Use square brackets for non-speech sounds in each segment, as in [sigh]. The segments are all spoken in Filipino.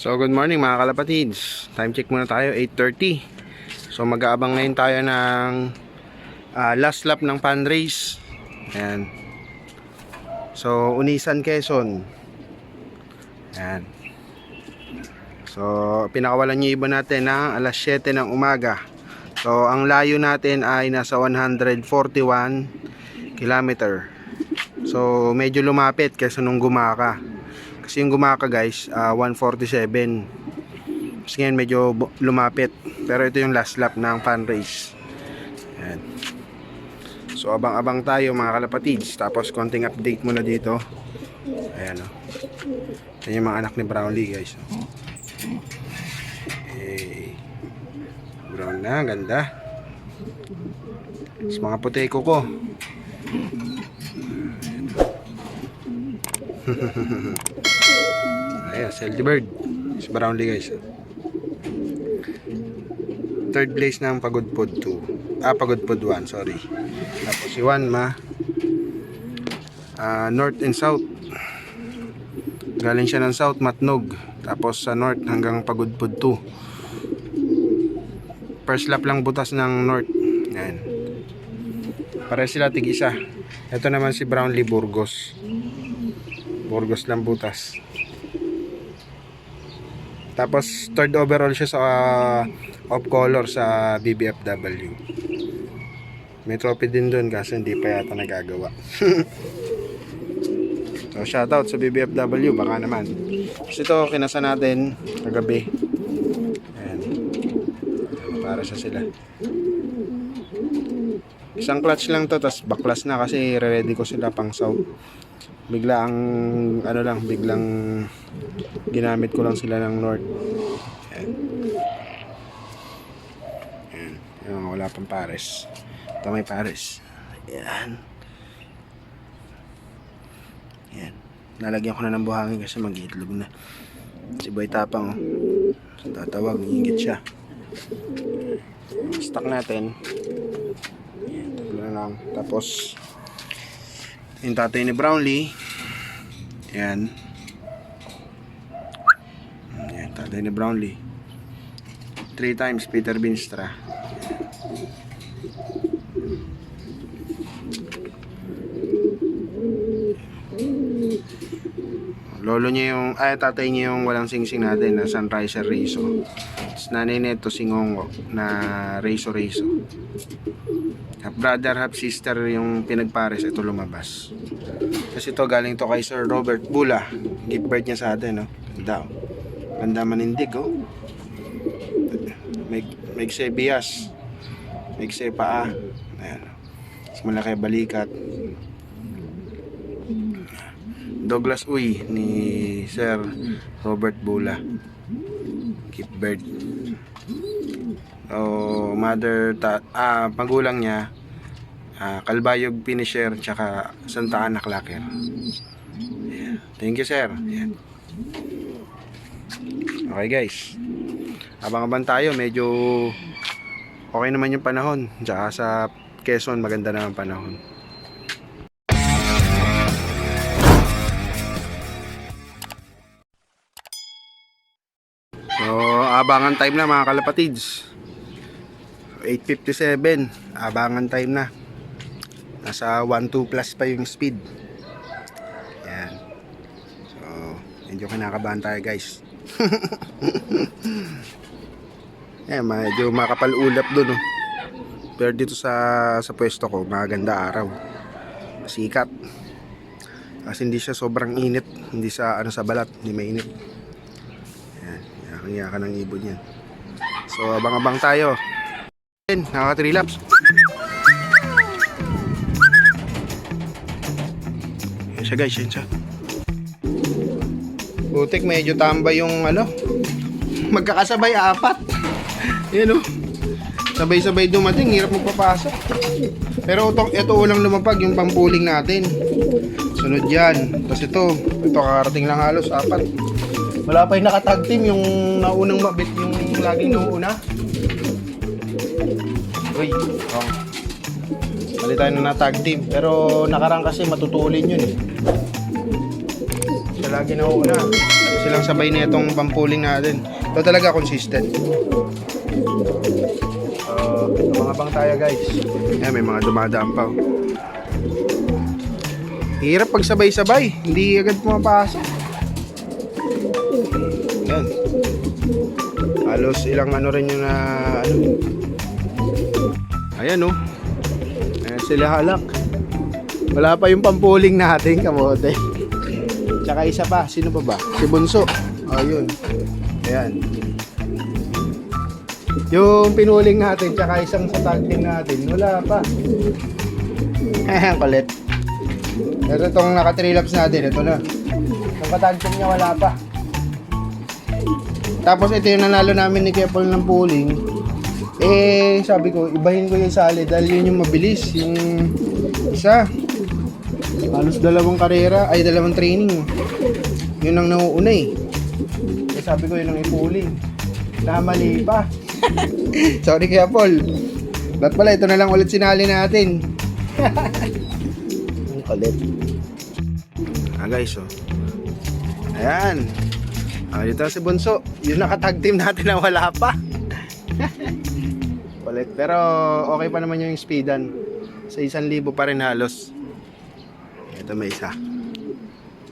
So good morning mga kalapatids. Time check muna tayo 8.30 So mag-aabang ngayon tayo ng ah, Last lap ng pan race Ayan. So Unisan Quezon. Ayan. So pinakawalan nyo iba natin na alas 7 ng umaga. So ang layo natin ay nasa 141 kilometer. So medyo lumapit kaysa nung gumaka kasi yung gumaka guys, ah, 147. Kasi ngayon medyo lumapit. Pero ito yung last lap ng fan race. Ayan. So abang-abang tayo mga kalapatids. Tapos konting update muna dito. Ayan o. Yan yung mga anak ni Brownlee guys. oh. Eh, brown na, ganda. Tapos mga puteko ko. Ayan, [laughs] Seldy Bird. Si Brownlee guys. Third place ng Pagod-Pod 2. Ah, Pagod-Pod 1, sorry. Tapos si Juan Ma. ah, North and South. Galing siya ng South, Matnog. Tapos sa North hanggang Pagod-Pod 2. First lap lang butas ng North. Ayan. Pare sila tig isa. Ito naman si Brownlee Burgos. Burgos lang butas. Tapos third overall siya sa uh, off color sa BBFW. May trophy din doon kasi hindi pa yata nagagawa. [laughs] so shoutout sa BBFW baka naman. Kasi ito kinasa natin kagabi. Ayan. Para sa sila. Isang clutch lang to tapos baklas na kasi ready ko sila pang south bigla ang ano lang biglang ginamit ko lang sila ng north Ayan. Ayan. Ayan, wala pang pares. Ito may pares. Yan yan nalagyan ko na ng buhangin kasi mag-iitlog na. Si Boy Tapang oh. tatawag hingit siya. Stock natin. Yan, tatlo na lang. Tapos yung tatay ni Brownlee. Yan yan tatay ni Brownlee. 3 times Peter Binstra. Lolo niya yung ay tatay niya yung walang singsing natin na Sunriser Tapos nanay nito singongo na Riso Riso half brother half sister yung pinagpares ito lumabas. Kasi ito galing to kay Sir Robert Bula. Gift bird niya sa atin no? Ganda oh. ganda manindig oh. May may bias may paa. Ayan. Mas malaki balikat. Douglas Uy ni Sir Robert Bula. Gift bird o mother ta ah, magulang niya ah, Kalbayog Finisher tsaka Santa Ana Clacker yeah. thank you sir Ayan. okay guys abang-abang tayo medyo okay naman yung panahon tsaka sa Quezon maganda naman panahon So, abangan time na mga kalapatids. 8.57, abangan time na. Nasa 1.2 plus pa yung speed. Yan. So, medyo kinakabahan tayo guys. [laughs] Yan, medyo makapal ulap dun. Oh. Pero dito sa, sa pwesto ko, maganda araw. Sikat. Kasi hindi siya sobrang init. Hindi sa, ano, sa balat. Hindi mainit. Yan, yakan-yakan ng ibon yan. So, abang-abang tayo. Nakaka 3 laps. Yan siya guys, yan siya. Butik, medyo tambay yung ano. Magkakasabay apat. [laughs] Yan o. Sabay-sabay dumating, hirap magpapasok. Pero ito, ito ulang lumapag yung pampuling natin. Sunod yan. Tapos ito, ito kakarating lang halos, apat. Wala pa yung nakatag team, yung naunang mabit, yung laging nauuna. Uy, oh. Mali tayo na tag team. Pero nakarang kasi matutulin yun eh. Siya lagi nauuna. silang sabay na itong pampuling natin. Ito talaga consistent. So, abang-abang tayo guys. Ayan, may mga dumadaan oh. Hirap pag sabay-sabay. Hindi agad pumapasok. Ayan. Halos ilang ano rin yung na ano. Ayan oh. Ayan sila halak. Wala pa yung pampuling natin kamote. Tsaka isa pa, sino pa ba? Si Bunso. Oh, yun. Ayan. Yung pinuling natin, tsaka isang sa tag team natin, wala pa. Ayan, kulit. Pero itong naka 3 laps natin, ito na. Yung katag team niya, wala pa. Tapos ito yung nanalo namin ni Kepol ng pooling. Eh, sabi ko, ibahin ko yung sali dahil yun yung mabilis. Yung isa, halos dalawang karera, ay dalawang training. Yun ang nauuna eh. Eh, sabi ko yun ang ipooling. Namali pa. [laughs] Sorry kaya Paul. Ba't pala ito na lang ulit sinali natin. [laughs] Ang kulit. Ah guys, oh. Ayan. Ah, dito si Bunso. Yung nakatag team natin na wala pa. Kulit. Pero okay pa naman yung speedan. Sa isang libo pa rin halos. Ito may isa.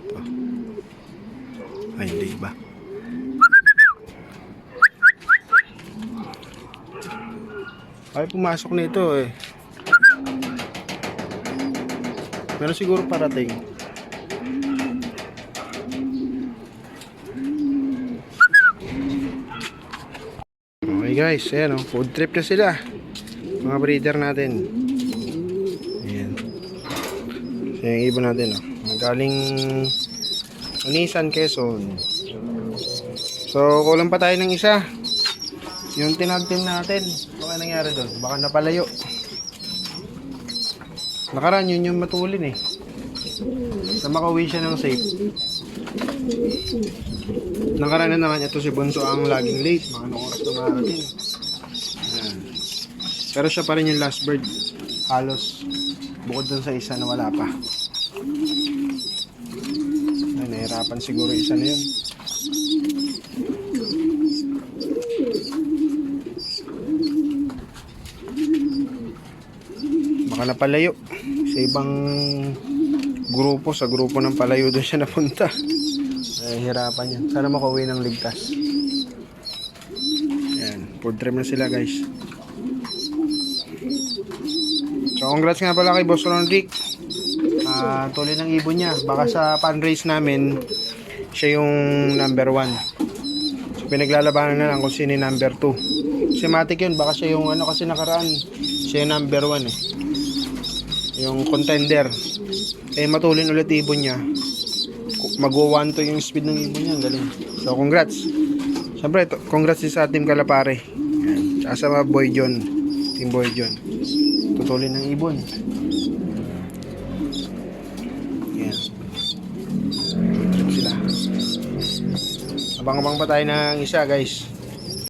Ito. Ay, hindi ba? Ay, pumasok nito eh. Meron siguro parating. Okay guys, ayan o. Food trip na sila. Mga breeder natin. Ayan. So, yung ibon natin o. Galing Anisan, Quezon. So, kulang pa tayo ng isa. Yung tinagtim natin, baka nangyari doon? Baka napalayo. Nakaraan yun yung matulin eh. Na makauwi siya ng safe. Nakaraan na naman ito si Bunso ang laging late. Mga anong oras na marating. Pero siya pa rin yung last bird. Halos bukod dun sa isa na wala pa. Ay, nahirapan siguro isa na yun. Baka napalayo. Sa ibang grupo, sa grupo ng palayo doon siya napunta. Ay, hirapan yan. Sana makauwi ng ligtas. Ayan, food trip na sila guys. So, congrats nga pala kay Boss Ronrick. Ah, tuloy ng ibon niya. Baka sa fundraise namin, siya yung number one. So, pinaglalabanan na lang kung sino yung number two. Si Matic yun, baka siya yung ano kasi nakaraan. Siya yung number one eh. Yung contender. Eh, matulin ulit ibon niya. Mag-1 to yung speed ng ibon niya. Galing. So, congrats. Siyempre, to- congrats sa Team Kalapare. Tsaka sa mga Boy John. Team Boy John. Tutulin ng ibon. Yan. Trip sila. Abang-abang pa tayo ng isa, guys.